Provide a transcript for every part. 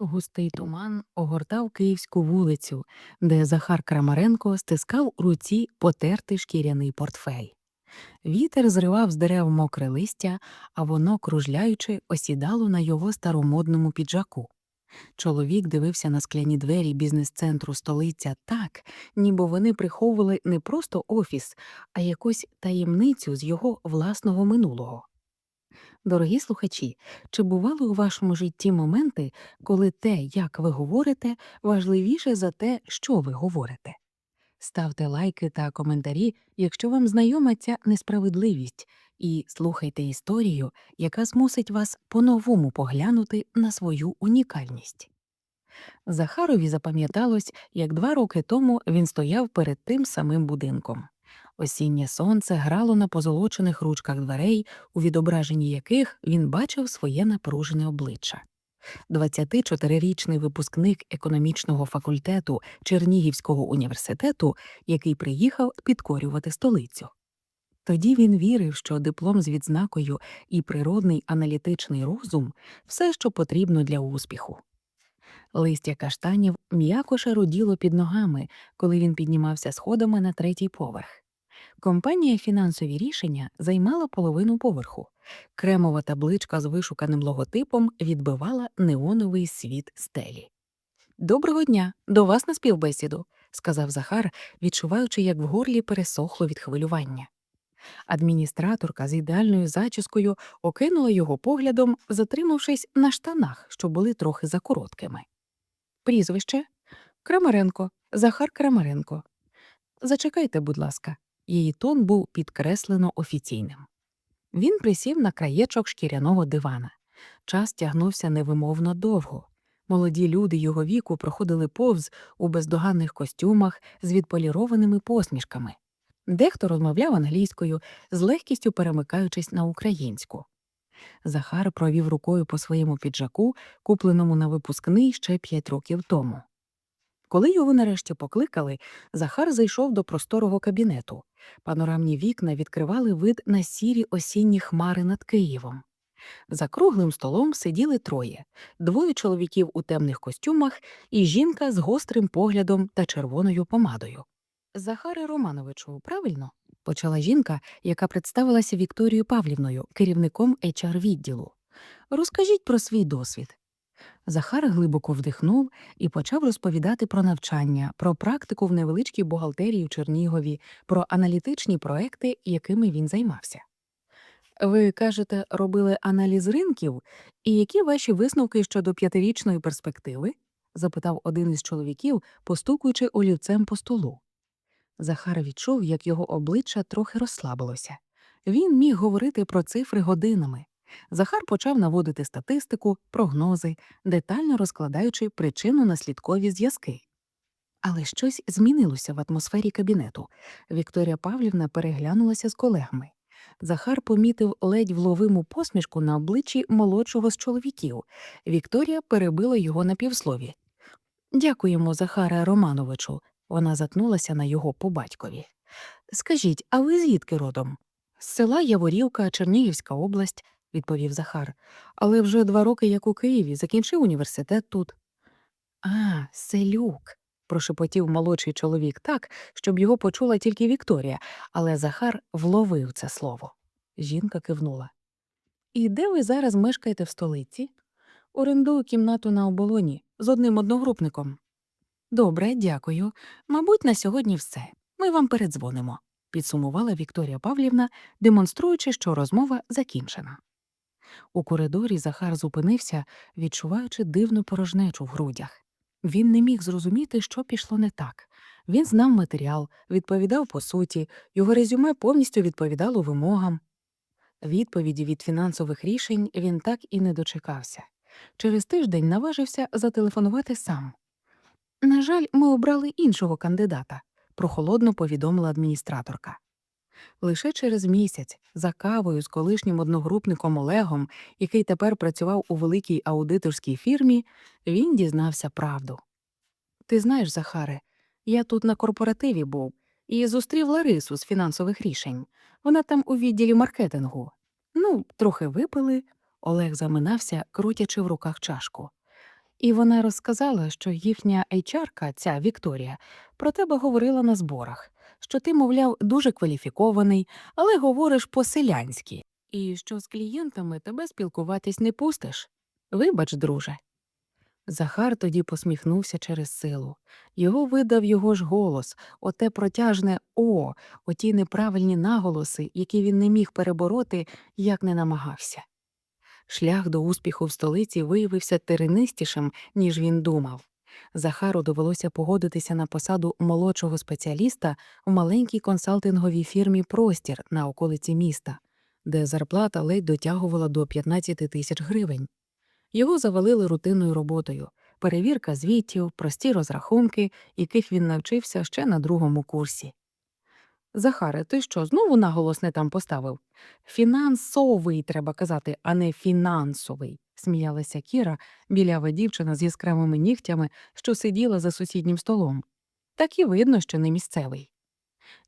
Густий туман огортав київську вулицю, де Захар Крамаренко стискав у руці потертий шкіряний портфель. Вітер зривав з дерев мокре листя, а воно, кружляючи, осідало на його старомодному піджаку. Чоловік дивився на скляні двері бізнес-центру столиця так, ніби вони приховували не просто офіс, а якусь таємницю з його власного минулого. Дорогі слухачі, чи бували у вашому житті моменти, коли те, як ви говорите, важливіше за те, що ви говорите? Ставте лайки та коментарі, якщо вам знайома ця несправедливість, і слухайте історію, яка змусить вас по-новому поглянути на свою унікальність. Захарові запам'яталось, як два роки тому він стояв перед тим самим будинком. Осіннє сонце грало на позолочених ручках дверей, у відображенні яких він бачив своє напружене обличчя. 24-річний випускник економічного факультету Чернігівського університету, який приїхав підкорювати столицю. Тоді він вірив, що диплом з відзнакою і природний аналітичний розум все, що потрібно для успіху. Листя каштанів м'яко шаруділо під ногами, коли він піднімався сходами на третій поверх. Компанія фінансові рішення займала половину поверху. Кремова табличка з вишуканим логотипом відбивала неоновий світ стелі. Доброго дня, до вас на співбесіду, сказав Захар, відчуваючи, як в горлі пересохло від хвилювання. Адміністраторка з ідеальною зачіскою окинула його поглядом, затримавшись на штанах, що були трохи закороткими. Прізвище Крамаренко, Захар Крамаренко. Зачекайте, будь ласка. Її тон був підкреслено офіційним. Він присів на краєчок шкіряного дивана. Час тягнувся невимовно довго. Молоді люди його віку проходили повз у бездоганних костюмах з відполірованими посмішками. Дехто розмовляв англійською, з легкістю перемикаючись на українську. Захар провів рукою по своєму піджаку, купленому на випускний ще п'ять років тому. Коли його нарешті покликали, Захар зайшов до просторого кабінету. Панорамні вікна відкривали вид на сірі осінні хмари над Києвом. За круглим столом сиділи троє двоє чоловіків у темних костюмах і жінка з гострим поглядом та червоною помадою. Захаре Романовичу, правильно? почала жінка, яка представилася Вікторією Павлівною, керівником hr відділу. Розкажіть про свій досвід. Захар глибоко вдихнув і почав розповідати про навчання, про практику в невеличкій бухгалтерії в Чернігові, про аналітичні проекти, якими він займався. Ви кажете, робили аналіз ринків, і які ваші висновки щодо п'ятирічної перспективи? запитав один із чоловіків, постукуючи олівцем по столу. Захар відчув, як його обличчя трохи розслабилося. Він міг говорити про цифри годинами. Захар почав наводити статистику, прогнози, детально розкладаючи причинно наслідкові зв'язки. Але щось змінилося в атмосфері кабінету. Вікторія Павлівна переглянулася з колегами. Захар помітив ледь вловиму посмішку на обличчі молодшого з чоловіків. Вікторія перебила його на півслові. Дякуємо, Захаре Романовичу. Вона затнулася на його по батькові. Скажіть, а ви звідки родом? З села Яворівка, Чернігівська область, відповів Захар. Але вже два роки як у Києві, закінчив університет тут. А, селюк. прошепотів молодший чоловік так, щоб його почула тільки Вікторія, але Захар вловив це слово. Жінка кивнула. І де ви зараз мешкаєте в столиці? Орендую кімнату на оболоні з одним одногрупником. Добре, дякую. Мабуть, на сьогодні все. Ми вам передзвонимо, підсумувала Вікторія Павлівна, демонструючи, що розмова закінчена. У коридорі Захар зупинився, відчуваючи дивну порожнечу в грудях. Він не міг зрозуміти, що пішло не так. Він знав матеріал, відповідав по суті, його резюме повністю відповідало вимогам. Відповіді від фінансових рішень він так і не дочекався. Через тиждень наважився зателефонувати сам. На жаль, ми обрали іншого кандидата, прохолодно повідомила адміністраторка. Лише через місяць, за кавою з колишнім одногрупником Олегом, який тепер працював у великій аудиторській фірмі, він дізнався правду. Ти знаєш, Захаре, я тут на корпоративі був і зустрів Ларису з фінансових рішень. Вона там у відділі маркетингу. Ну, трохи випили. Олег заминався, крутячи в руках чашку. І вона розказала, що їхня HR-ка, ця Вікторія, про тебе говорила на зборах, що ти, мовляв, дуже кваліфікований, але говориш по-селянськи, і що з клієнтами тебе спілкуватись не пустиш. Вибач, друже. Захар тоді посміхнувся через силу. Його видав його ж голос, оте протяжне О, оті неправильні наголоси, які він не міг перебороти, як не намагався. Шлях до успіху в столиці виявився теренистішим, ніж він думав. Захару довелося погодитися на посаду молодшого спеціаліста в маленькій консалтинговій фірмі Простір на околиці міста, де зарплата ледь дотягувала до 15 тисяч гривень. Його завалили рутинною роботою перевірка звітів, прості розрахунки, яких він навчився ще на другому курсі. Захаре, ти що, знову наголос не там поставив? Фінансовий, треба казати, а не фінансовий, сміялася Кіра, білява дівчина з яскравими нігтями, що сиділа за сусіднім столом. Так і видно, що не місцевий.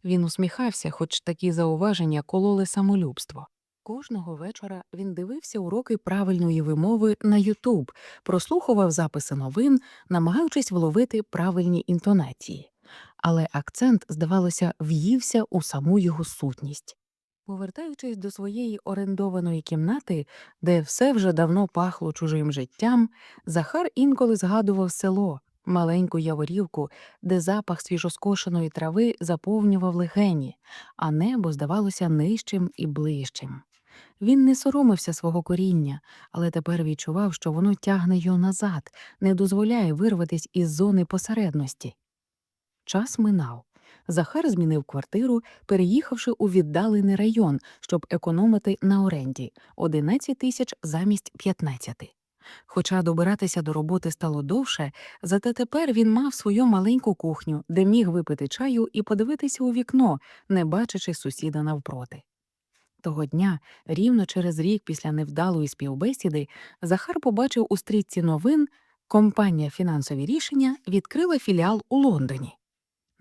Він усміхався, хоч такі зауваження кололи самолюбство. Кожного вечора він дивився уроки правильної вимови на Ютуб, прослухував записи новин, намагаючись вловити правильні інтонації. Але акцент, здавалося, в'ївся у саму його сутність. Повертаючись до своєї орендованої кімнати, де все вже давно пахло чужим життям, Захар інколи згадував село, маленьку яворівку, де запах свіжоскошеної трави заповнював легені, а небо здавалося нижчим і ближчим. Він не соромився свого коріння, але тепер відчував, що воно тягне його назад, не дозволяє вирватись із зони посередності. Час минав. Захар змінив квартиру, переїхавши у віддалений район, щоб економити на оренді 11 тисяч замість 15. Хоча добиратися до роботи стало довше, зате тепер він мав свою маленьку кухню, де міг випити чаю і подивитися у вікно, не бачачи сусіда навпроти. Того дня, рівно через рік після невдалої співбесіди, Захар побачив у стрічці новин компанія фінансові рішення відкрила філіал у Лондоні.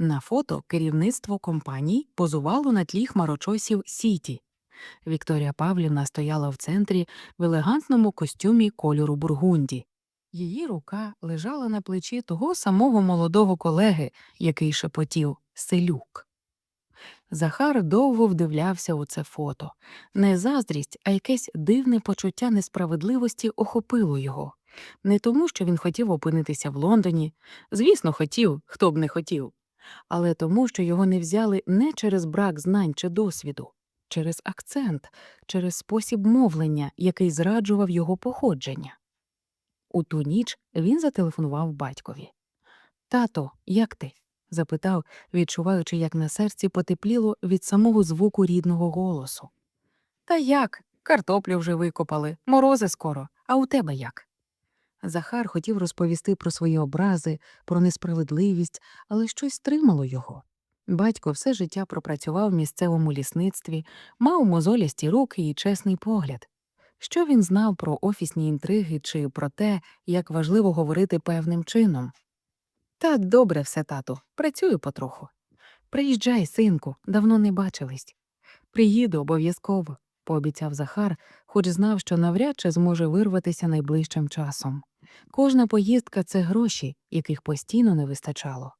На фото керівництво компанії позувало на тлі хмарочосів Сіті. Вікторія Павлівна стояла в центрі в елегантному костюмі кольору бургунді. Її рука лежала на плечі того самого молодого колеги, який шепотів селюк. Захар довго вдивлявся у це фото. Не заздрість, а якесь дивне почуття несправедливості охопило його. Не тому, що він хотів опинитися в Лондоні, звісно, хотів, хто б не хотів, але тому, що його не взяли не через брак знань чи досвіду, через акцент, через спосіб мовлення, який зраджував його походження. У ту ніч він зателефонував батькові. Тато, як ти? запитав, відчуваючи, як на серці потепліло від самого звуку рідного голосу. Та як? Картоплю вже викопали, морози скоро, а у тебе як? Захар хотів розповісти про свої образи, про несправедливість, але щось стримало його. Батько все життя пропрацював в місцевому лісництві, мав мозолясті руки і чесний погляд. Що він знав про офісні інтриги чи про те, як важливо говорити певним чином? Та добре все, тату, працюю потроху. Приїжджай, синку, давно не бачились. Приїду обов'язково, пообіцяв Захар, хоч знав, що навряд чи зможе вирватися найближчим часом. Кожна поїздка це гроші, яких постійно не вистачало.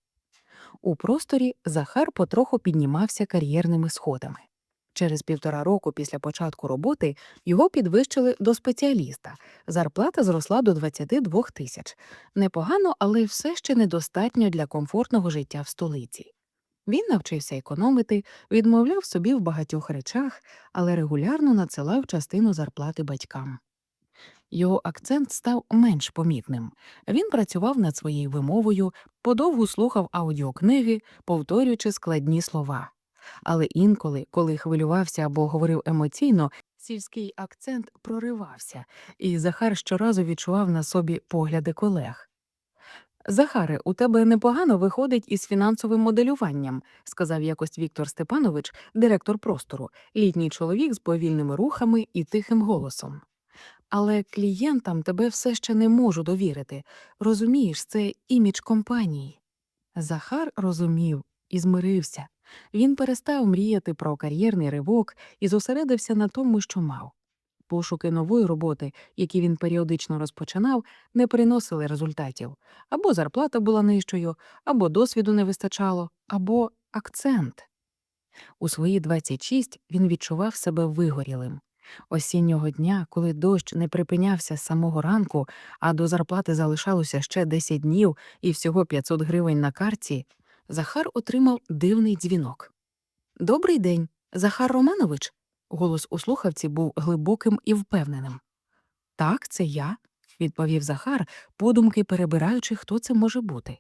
У просторі Захар потроху піднімався кар'єрними сходами. Через півтора року після початку роботи його підвищили до спеціаліста. Зарплата зросла до 22 тисяч. Непогано, але все ще недостатньо для комфортного життя в столиці. Він навчився економити, відмовляв собі в багатьох речах, але регулярно надсилав частину зарплати батькам. Його акцент став менш помітним. Він працював над своєю вимовою, подовгу слухав аудіокниги, повторюючи складні слова. Але інколи, коли хвилювався або говорив емоційно, сільський акцент проривався, і Захар щоразу відчував на собі погляди колег. Захаре, у тебе непогано виходить із фінансовим моделюванням, сказав якось Віктор Степанович, директор простору, літній чоловік з повільними рухами і тихим голосом. Але клієнтам тебе все ще не можу довірити. Розумієш, це імідж компанії. Захар розумів і змирився. Він перестав мріяти про кар'єрний ривок і зосередився на тому, що мав. Пошуки нової роботи, які він періодично розпочинав, не приносили результатів. Або зарплата була нижчою, або досвіду не вистачало, або акцент. У свої 26 він відчував себе вигорілим. Осіннього дня, коли дощ не припинявся з самого ранку, а до зарплати залишалося ще 10 днів і всього 500 гривень на карті, Захар отримав дивний дзвінок. Добрий день, Захар Романович. Голос у слухавці був глибоким і впевненим. Так, це я, відповів Захар, подумки перебираючи, хто це може бути.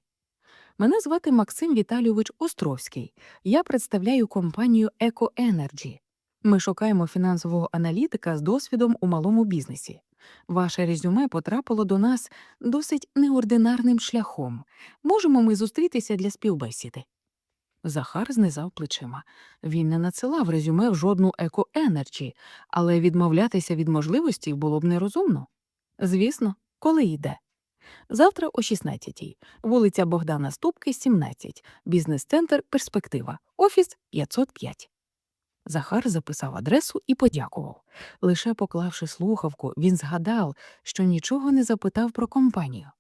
Мене звати Максим Віталійович Островський. Я представляю компанію EcoEnergy. Ми шукаємо фінансового аналітика з досвідом у малому бізнесі. Ваше резюме потрапило до нас досить неординарним шляхом. Можемо ми зустрітися для співбесіди. Захар знизав плечима. Він не надсилав резюме в жодну еко-енерджі, але відмовлятися від можливості було б нерозумно. Звісно, коли йде. Завтра о 16-й. Вулиця Богдана Ступки, 17. Бізнес-центр Перспектива. Офіс 505. Захар записав адресу і подякував. Лише поклавши слухавку, він згадав, що нічого не запитав про компанію.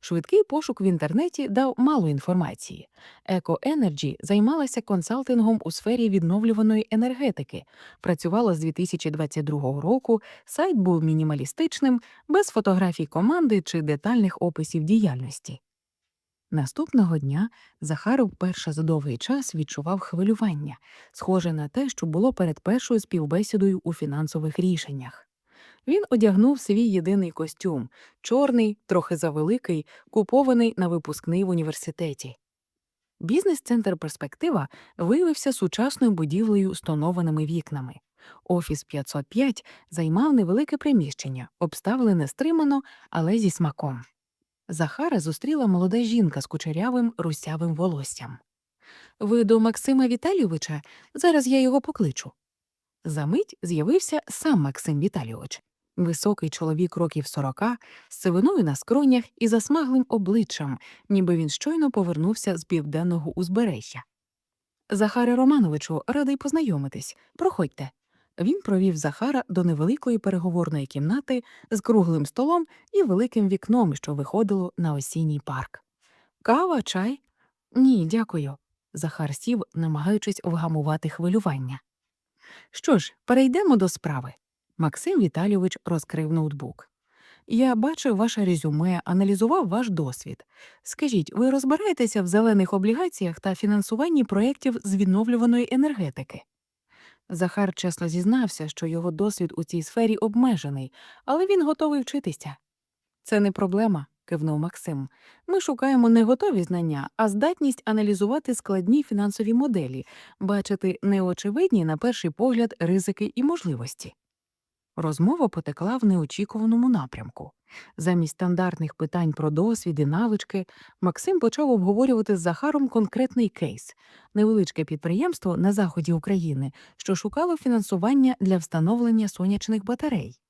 Швидкий пошук в інтернеті дав мало інформації. EcoEnergy займалася консалтингом у сфері відновлюваної енергетики, працювала з 2022 року, сайт був мінімалістичним, без фотографій команди чи детальних описів діяльності. Наступного дня Захар вперше за довгий час відчував хвилювання, схоже на те, що було перед першою співбесідою у фінансових рішеннях. Він одягнув свій єдиний костюм чорний, трохи завеликий, купований на випускний в університеті. Бізнес-центр Перспектива виявився сучасною будівлею з тонованими вікнами. Офіс 505 займав невелике приміщення, обставлене стримано, але зі смаком. Захара зустріла молода жінка з кучерявим русявим волоссям. Ви до Максима Віталійовича? Зараз я його покличу. Замить з'явився сам Максим Віталійович. Високий чоловік років сорока, з сивиною на скронях і засмаглим обличчям, ніби він щойно повернувся з південного узбережжя. Захаре Романовичу, радий познайомитись. Проходьте. Він провів Захара до невеликої переговорної кімнати з круглим столом і великим вікном, що виходило на осінній парк. Кава, чай? Ні, дякую. Захар сів, намагаючись вгамувати хвилювання. Що ж, перейдемо до справи. Максим Віталійович розкрив ноутбук. Я бачив ваше резюме, аналізував ваш досвід. Скажіть, ви розбираєтеся в зелених облігаціях та фінансуванні проєктів з відновлюваної енергетики? Захар чесно зізнався, що його досвід у цій сфері обмежений, але він готовий вчитися. Це не проблема, кивнув Максим. Ми шукаємо не готові знання, а здатність аналізувати складні фінансові моделі, бачити неочевидні на перший погляд ризики і можливості. Розмова потекла в неочікуваному напрямку. Замість стандартних питань про досвід і навички Максим почав обговорювати з Захаром конкретний кейс невеличке підприємство на заході України, що шукало фінансування для встановлення сонячних батарей.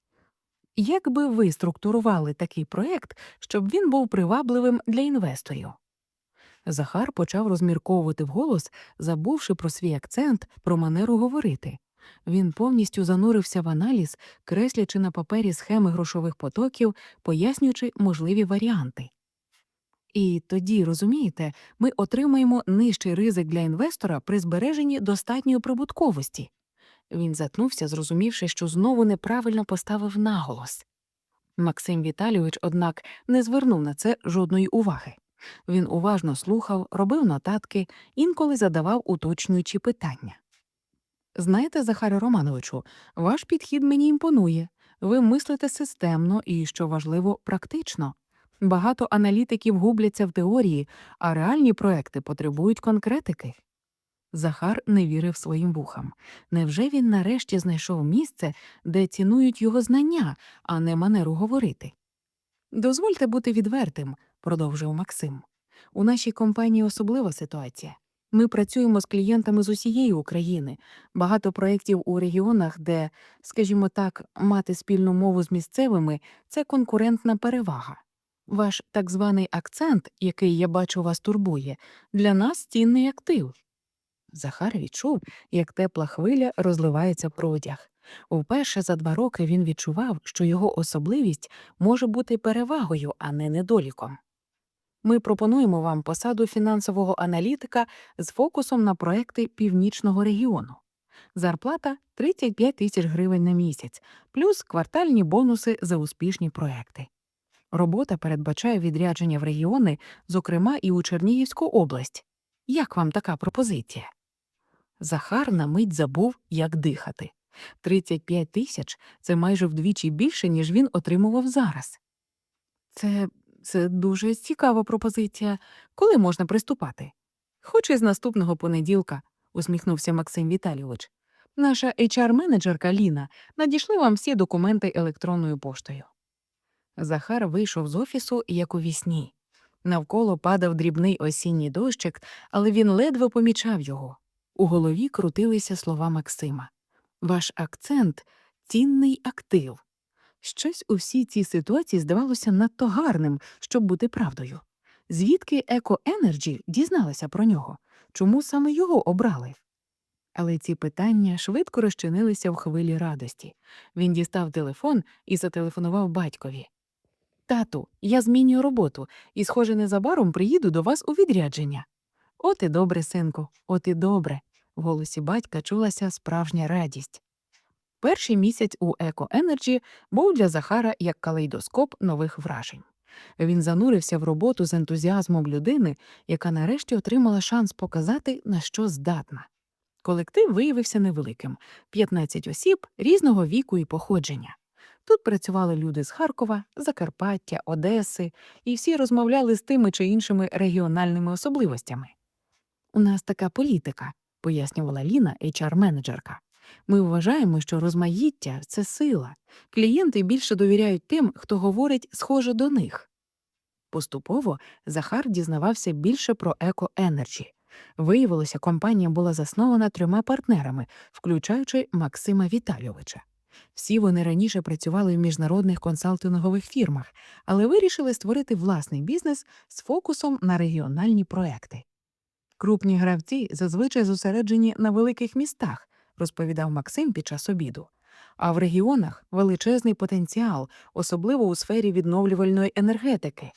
Як би ви структурували такий проєкт, щоб він був привабливим для інвесторів? Захар почав розмірковувати вголос, забувши про свій акцент, про манеру говорити. Він повністю занурився в аналіз, креслячи на папері схеми грошових потоків, пояснюючи можливі варіанти. І тоді, розумієте, ми отримаємо нижчий ризик для інвестора при збереженні достатньої прибутковості. Він затнувся, зрозумівши, що знову неправильно поставив наголос. Максим Віталійович, однак, не звернув на це жодної уваги. Він уважно слухав, робив нотатки, інколи задавав уточнюючі питання. Знаєте, Захаре Романовичу, ваш підхід мені імпонує. Ви мислите системно і, що важливо, практично. Багато аналітиків губляться в теорії, а реальні проекти потребують конкретики. Захар не вірив своїм вухам. Невже він нарешті знайшов місце, де цінують його знання, а не манеру говорити? Дозвольте бути відвертим, продовжив Максим. У нашій компанії особлива ситуація. Ми працюємо з клієнтами з усієї України, багато проєктів у регіонах, де, скажімо так, мати спільну мову з місцевими це конкурентна перевага. Ваш так званий акцент, який я бачу вас турбує, для нас цінний актив. Захар відчув, як тепла хвиля розливається про одяг. Вперше за два роки він відчував, що його особливість може бути перевагою, а не недоліком. Ми пропонуємо вам посаду фінансового аналітика з фокусом на проекти північного регіону. Зарплата 35 тисяч гривень на місяць, плюс квартальні бонуси за успішні проекти. Робота передбачає відрядження в регіони, зокрема і у Чернігівську область. Як вам така пропозиція? Захар на мить забув, як дихати. 35 тисяч це майже вдвічі більше, ніж він отримував зараз. Це, це дуже цікава пропозиція. Коли можна приступати? Хоч і з наступного понеділка, усміхнувся Максим Віталійович. Наша HR-менеджерка Ліна надійшли вам всі документи електронною поштою. Захар вийшов з офісу, як у вісні. Навколо падав дрібний осінній дощик, але він ледве помічав його. У голові крутилися слова Максима. Ваш акцент цінний актив. Щось у всій цій ситуації здавалося надто гарним, щоб бути правдою. Звідки Еко Енерджі дізналася про нього? Чому саме його обрали? Але ці питання швидко розчинилися в хвилі радості. Він дістав телефон і зателефонував батькові. Тату, я змінюю роботу і, схоже, незабаром приїду до вас у відрядження. От і добре, синку, от і добре. В голосі батька чулася справжня радість. Перший місяць у Еко Енерджі був для Захара як калейдоскоп нових вражень. Він занурився в роботу з ентузіазмом людини, яка нарешті отримала шанс показати, на що здатна. Колектив виявився невеликим 15 осіб різного віку і походження. Тут працювали люди з Харкова, Закарпаття, Одеси, і всі розмовляли з тими чи іншими регіональними особливостями. У нас така політика, пояснювала Ліна, HR-менеджерка. Ми вважаємо, що розмаїття це сила. Клієнти більше довіряють тим, хто говорить схоже до них. Поступово Захар дізнавався більше про Еко Енерджі. Виявилося, компанія була заснована трьома партнерами, включаючи Максима Віталійовича. Всі вони раніше працювали в міжнародних консалтингових фірмах, але вирішили створити власний бізнес з фокусом на регіональні проекти. Крупні гравці зазвичай зосереджені на великих містах, розповідав Максим під час обіду. А в регіонах величезний потенціал, особливо у сфері відновлювальної енергетики.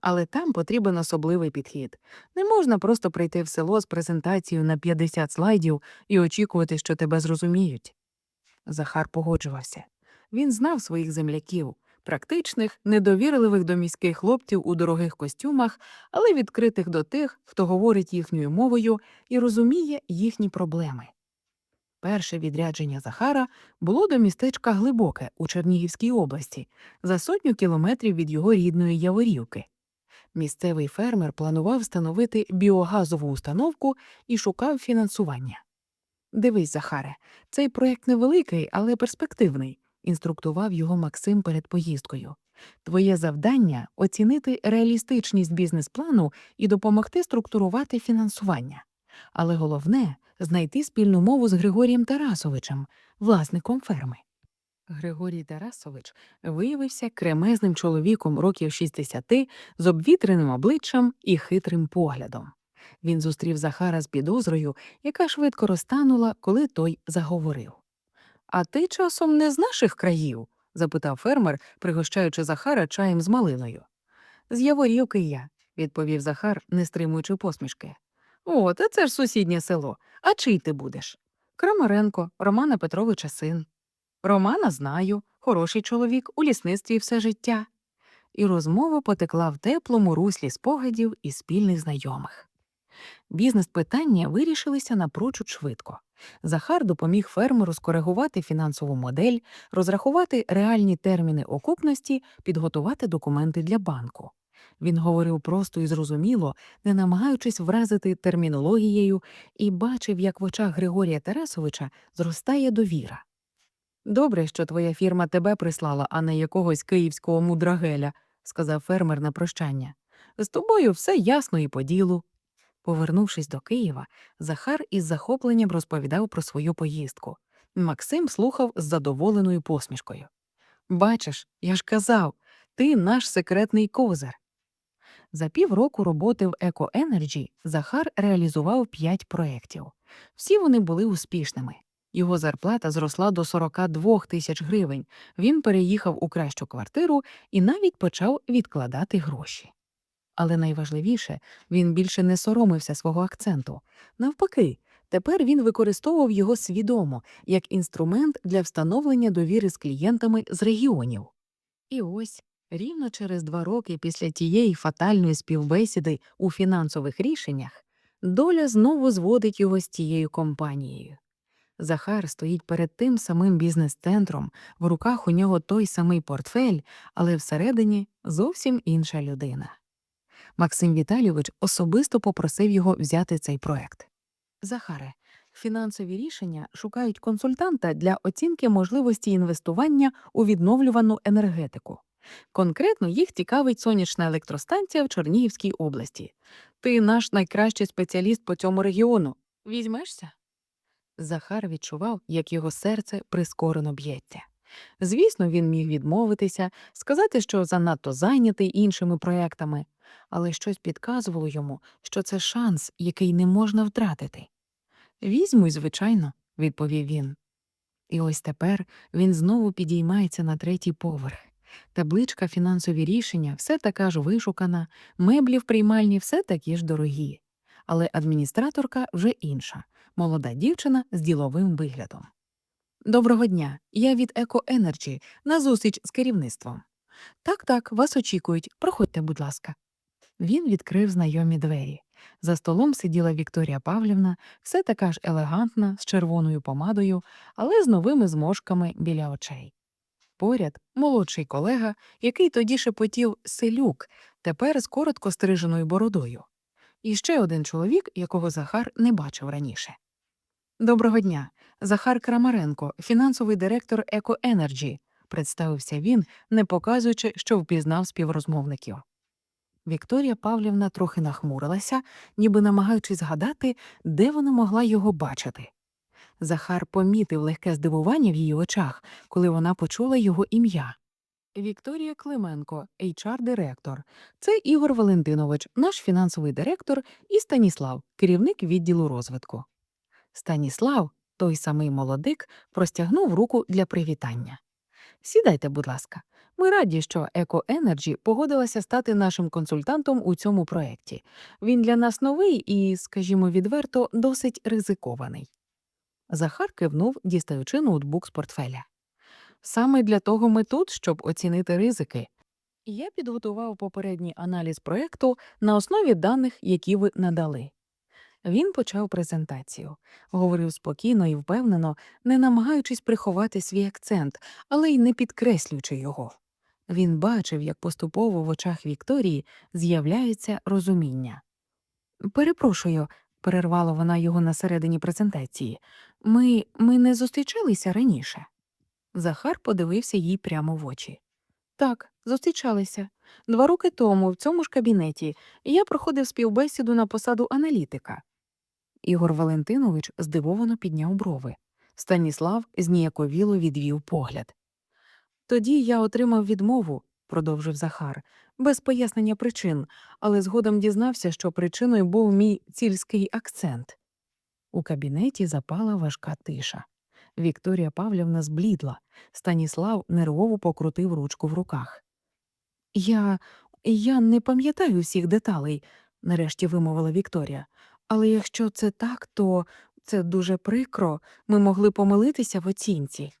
Але там потрібен особливий підхід. Не можна просто прийти в село з презентацією на 50 слайдів і очікувати, що тебе зрозуміють. Захар погоджувався. Він знав своїх земляків, практичних, недовірливих до міських хлопців у дорогих костюмах, але відкритих до тих, хто говорить їхньою мовою і розуміє їхні проблеми. Перше відрядження Захара було до містечка Глибоке у Чернігівській області, за сотню кілометрів від його рідної Яворівки. Місцевий фермер планував встановити біогазову установку і шукав фінансування. Дивись, Захаре, цей проєкт невеликий, але перспективний, інструктував його Максим перед поїздкою. Твоє завдання оцінити реалістичність бізнес-плану і допомогти структурувати фінансування. Але головне знайти спільну мову з Григорієм Тарасовичем, власником ферми. Григорій Тарасович виявився кремезним чоловіком років 60 з обвітреним обличчям і хитрим поглядом. Він зустрів Захара з підозрою, яка швидко розтанула, коли той заговорив. А ти часом не з наших країв? запитав фермер, пригощаючи Захара чаєм з малиною. З Яворівки я, відповів Захар, не стримуючи посмішки. О, та це ж сусіднє село. А чий ти будеш? Крамаренко, Романа Петровича син. Романа знаю, хороший чоловік, у лісництві все життя. І розмова потекла в теплому руслі спогадів і спільних знайомих. Бізнес-питання вирішилися напрочуд швидко. Захар допоміг фермеру скоригувати фінансову модель, розрахувати реальні терміни окупності, підготувати документи для банку. Він говорив просто і зрозуміло, не намагаючись вразити термінологією, і бачив, як в очах Григорія Тарасовича зростає довіра. Добре, що твоя фірма тебе прислала, а не якогось київського мудрагеля, сказав фермер на прощання. З тобою все ясно і по ділу. Повернувшись до Києва, Захар із захопленням розповідав про свою поїздку. Максим слухав з задоволеною посмішкою. Бачиш, я ж казав, ти наш секретний козир. За півроку роботи в Енерджі Захар реалізував п'ять проєктів. Всі вони були успішними. Його зарплата зросла до 42 тисяч гривень. Він переїхав у кращу квартиру і навіть почав відкладати гроші. Але найважливіше, він більше не соромився свого акценту. Навпаки, тепер він використовував його свідомо як інструмент для встановлення довіри з клієнтами з регіонів. І ось рівно через два роки після тієї фатальної співбесіди у фінансових рішеннях доля знову зводить його з тією компанією. Захар стоїть перед тим самим бізнес-центром, в руках у нього той самий портфель, але всередині зовсім інша людина. Максим Віталійович особисто попросив його взяти цей проект. Захаре, фінансові рішення шукають консультанта для оцінки можливості інвестування у відновлювану енергетику. Конкретно їх цікавить сонячна електростанція в Чернігівській області. Ти наш найкращий спеціаліст по цьому регіону. Візьмешся? Захар відчував, як його серце прискорено б'ється. Звісно, він міг відмовитися, сказати, що занадто зайнятий іншими проектами, але щось підказувало йому, що це шанс, який не можна втратити. Візьмуй, звичайно, відповів він. І ось тепер він знову підіймається на третій поверх. Табличка фінансові рішення все така ж вишукана, меблі в приймальні все такі ж дорогі. Але адміністраторка вже інша, молода дівчина з діловим виглядом. Доброго дня, я від Еко Енерджі на зустріч з керівництвом. Так, так, вас очікують. Проходьте, будь ласка. Він відкрив знайомі двері. За столом сиділа Вікторія Павлівна, все така ж елегантна, з червоною помадою, але з новими зморшками біля очей. Поряд молодший колега, який тоді шепотів селюк, тепер з коротко стриженою бородою. І ще один чоловік, якого Захар не бачив раніше. Доброго дня, Захар Крамаренко, фінансовий директор Еко Енерджі, представився він, не показуючи, що впізнав співрозмовників. Вікторія Павлівна трохи нахмурилася, ніби намагаючись згадати, де вона могла його бачити. Захар помітив легке здивування в її очах, коли вона почула його ім'я. Вікторія Клименко, HR-директор. Це Ігор Валентинович, наш фінансовий директор, і Станіслав, керівник відділу розвитку. Станіслав, той самий молодик, простягнув руку для привітання. Сідайте, будь ласка. Ми раді, що Еко Енерджі погодилася стати нашим консультантом у цьому проєкті. Він для нас новий і, скажімо відверто, досить ризикований. Захар кивнув, дістаючи ноутбук з портфеля. Саме для того ми тут, щоб оцінити ризики. Я підготував попередній аналіз проєкту на основі даних, які ви надали. Він почав презентацію, говорив спокійно і впевнено, не намагаючись приховати свій акцент, але й не підкреслюючи його. Він бачив, як поступово в очах Вікторії з'являється розуміння. Перепрошую, перервала вона його на середині презентації. Ми, ми не зустрічалися раніше. Захар подивився їй прямо в очі. Так, зустрічалися. Два роки тому, в цьому ж кабінеті, я проходив співбесіду на посаду аналітика. Ігор Валентинович здивовано підняв брови. Станіслав зніяковіло відвів погляд. Тоді я отримав відмову, продовжив Захар, без пояснення причин, але згодом дізнався, що причиною був мій цільський акцент. У кабінеті запала важка тиша. Вікторія Павлівна зблідла. Станіслав нервово покрутив ручку в руках. Я я не пам'ятаю всіх деталей, нарешті вимовила Вікторія. Але якщо це так, то це дуже прикро, ми могли помилитися в оцінці.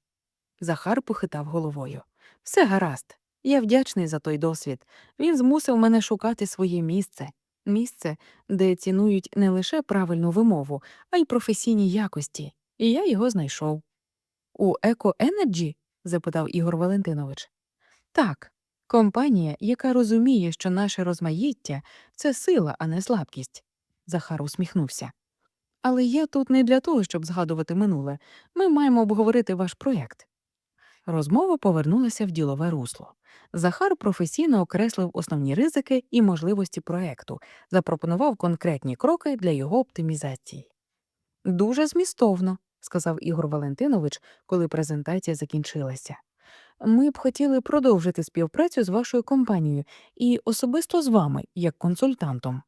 Захар похитав головою. Все гаразд. Я вдячний за той досвід. Він змусив мене шукати своє місце, місце, де цінують не лише правильну вимову, а й професійні якості, і я його знайшов. У Еко Енерджі? запитав Ігор Валентинович. Так, компанія, яка розуміє, що наше розмаїття це сила, а не слабкість. Захар усміхнувся. Але я тут не для того, щоб згадувати минуле. Ми маємо обговорити ваш проєкт. Розмова повернулася в ділове русло. Захар професійно окреслив основні ризики і можливості проекту, запропонував конкретні кроки для його оптимізації. Дуже змістовно, сказав Ігор Валентинович, коли презентація закінчилася. Ми б хотіли продовжити співпрацю з вашою компанією і особисто з вами, як консультантом.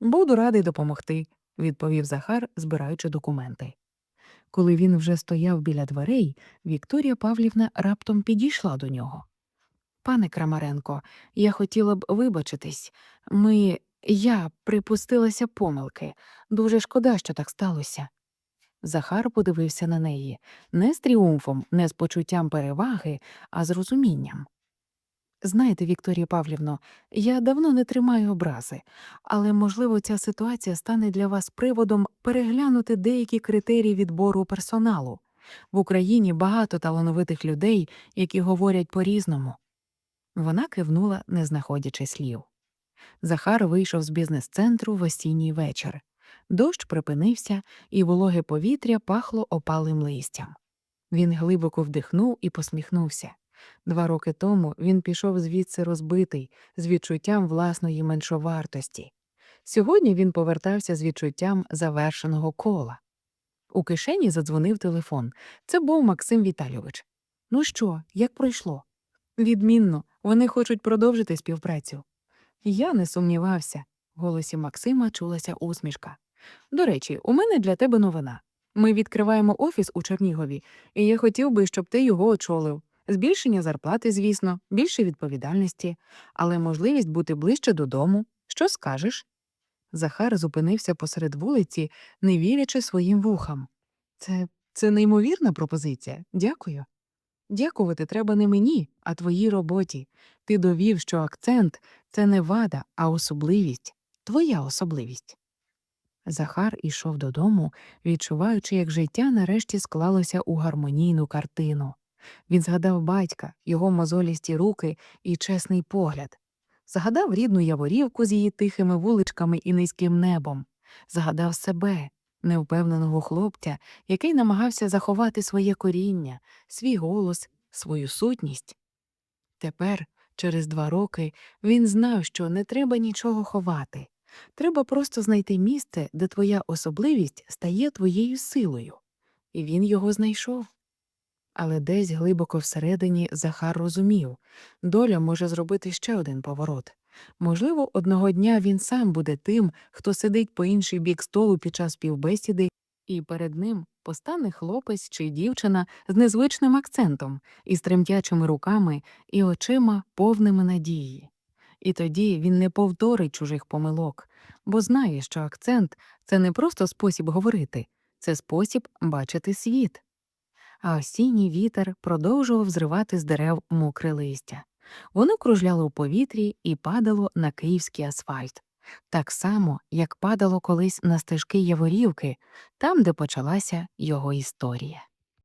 Буду радий допомогти, відповів Захар, збираючи документи. Коли він вже стояв біля дверей, Вікторія Павлівна раптом підійшла до нього. Пане Крамаренко, я хотіла б вибачитись. Ми. я припустилася помилки. Дуже шкода, що так сталося. Захар подивився на неї не з тріумфом, не з почуттям переваги, а з розумінням. Знаєте, Вікторія Павлівно, я давно не тримаю образи, але, можливо, ця ситуація стане для вас приводом переглянути деякі критерії відбору персоналу. В Україні багато талановитих людей, які говорять по-різному. Вона кивнула, не знаходячи слів. Захар вийшов з бізнес-центру в осінній вечір. Дощ припинився, і вологе повітря пахло опалим листям. Він глибоко вдихнув і посміхнувся. Два роки тому він пішов звідси розбитий, з відчуттям власної меншовартості. Сьогодні він повертався з відчуттям завершеного кола. У кишені задзвонив телефон. Це був Максим Віталійович. Ну що, як пройшло? Відмінно, вони хочуть продовжити співпрацю. Я не сумнівався. В голосі Максима чулася усмішка. До речі, у мене для тебе новина. Ми відкриваємо офіс у Чернігові, і я хотів би, щоб ти його очолив. Збільшення зарплати, звісно, більше відповідальності, але можливість бути ближче додому. Що скажеш? Захар зупинився посеред вулиці, не вірячи своїм вухам. Це, це неймовірна пропозиція. Дякую. Дякувати треба не мені, а твоїй роботі. Ти довів, що акцент це не вада, а особливість, твоя особливість. Захар ішов додому, відчуваючи, як життя нарешті склалося у гармонійну картину. Він згадав батька, його мозолісті руки і чесний погляд. Згадав рідну яворівку з її тихими вуличками і низьким небом, згадав себе, невпевненого хлопця, який намагався заховати своє коріння, свій голос, свою сутність. Тепер, через два роки, він знав, що не треба нічого ховати. Треба просто знайти місце, де твоя особливість стає твоєю силою. І він його знайшов. Але десь глибоко всередині Захар розумів доля може зробити ще один поворот. Можливо, одного дня він сам буде тим, хто сидить по інший бік столу під час співбесіди, і перед ним постане хлопець чи дівчина з незвичним акцентом, із тремтячими руками і очима повними надії. І тоді він не повторить чужих помилок, бо знає, що акцент це не просто спосіб говорити, це спосіб бачити світ. А осінній вітер продовжував зривати з дерев мокре листя. Воно кружляло у повітрі і падало на київський асфальт, так само, як падало колись на стежки Яворівки, там, де почалася його історія.